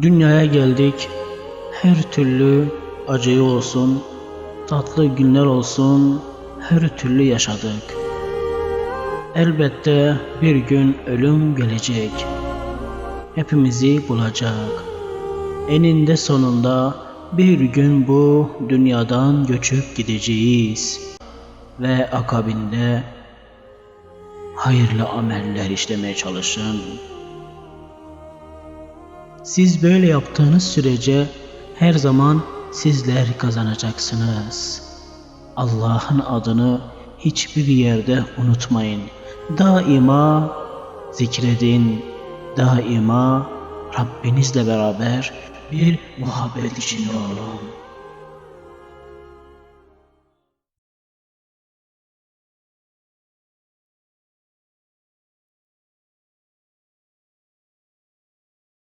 Dünyaya geldik. Her türlü acıyı olsun, tatlı günler olsun, her türlü yaşadık. Elbette bir gün ölüm gelecek. Hepimizi bulacak. Eninde sonunda bir gün bu dünyadan göçüp gideceğiz. Ve akabinde hayırlı ameller işlemeye çalışın. Siz böyle yaptığınız sürece her zaman sizler kazanacaksınız. Allah'ın adını hiçbir yerde unutmayın. Daima zikredin. Daima Rabbinizle beraber bir muhabbet içinde olun.